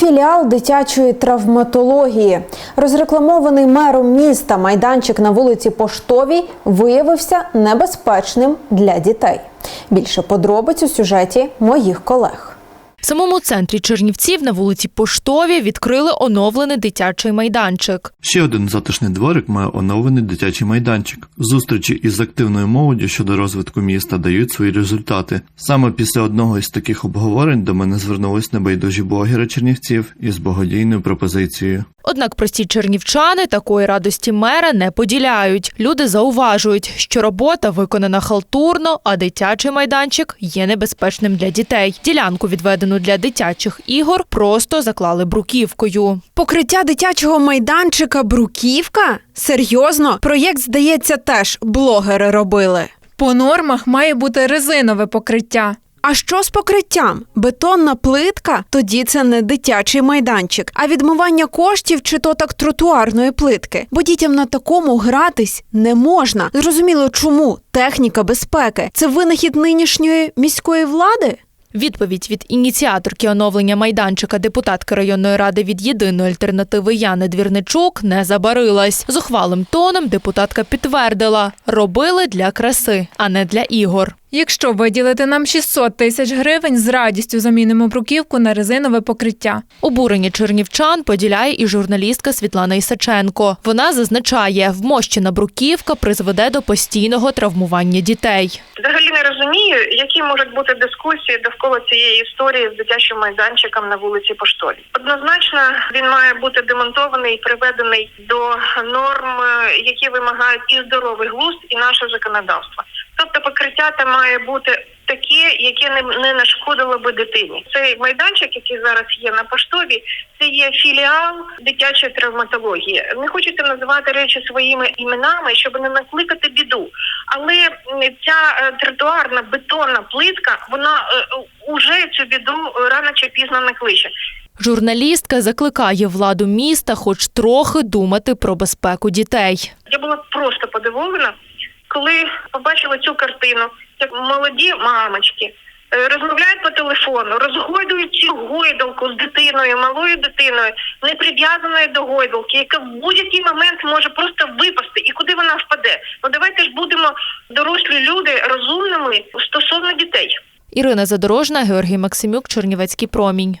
Філіал дитячої травматології, розрекламований мером міста майданчик на вулиці Поштовій виявився небезпечним для дітей. Більше подробиць у сюжеті моїх колег. В самому центрі Чернівців на вулиці Поштові відкрили оновлений дитячий майданчик. Ще один затишний дворик має оновлений дитячий майданчик. Зустрічі із активною молоддю щодо розвитку міста дають свої результати. Саме після одного із таких обговорень до мене звернулись небайдужі блогери Чернівців із благодійною пропозицією. Однак прості чернівчани такої радості мера не поділяють. Люди зауважують, що робота виконана халтурно, а дитячий майданчик є небезпечним для дітей. Ділянку, відведену для дитячих ігор, просто заклали бруківкою. Покриття дитячого майданчика Бруківка? Серйозно? Проєкт, здається, теж блогери робили. По нормах має бути резинове покриття. А що з покриттям? Бетонна плитка? Тоді це не дитячий майданчик, а відмивання коштів чи то так тротуарної плитки. Бо дітям на такому гратись не можна. Зрозуміло, чому техніка безпеки це винахід нинішньої міської влади? Відповідь від ініціаторки оновлення майданчика депутатки районної ради від єдиної альтернативи Яни Двірничук не забарилась. Зухвалим тоном депутатка підтвердила, робили для краси, а не для ігор. Якщо виділити нам 600 тисяч гривень, з радістю замінимо бруківку на резинове покриття. Обурення чернівчан поділяє і журналістка Світлана Ісаченко. Вона зазначає, вмощена бруківка призведе до постійного травмування дітей. Розумію, які можуть бути дискусії довкола цієї історії з дитячим майданчиком на вулиці Поштолі. Однозначно, він має бути демонтований і приведений до норм, е, які вимагають і здоровий глузд, і наше законодавство. Тобто покриття там має бути таке, яке не, не нашкодило би дитині. Цей майданчик, який зараз є на поштові, це є філіал дитячої травматології. Не хочеться називати речі своїми іменами, щоб не накликати біду. Але ця е, тротуарна бетонна плитка, вона е, уже цю біду рано чи пізно накличе. Журналістка закликає владу міста хоч трохи думати про безпеку дітей. Я була просто подивована, коли побачила цю картину, молоді мамочки е, розмовляють по телефону, розгойдують гойдалку з дитиною, малою дитиною, не прив'язаною до гойдалки, яка в будь-який момент може просто випасти. І куди вона впаде? Ну давайте ж будемо дорослі люди розумними стосовно дітей. Ірина Задорожна, Георгій Максимюк, Чернівецький промінь.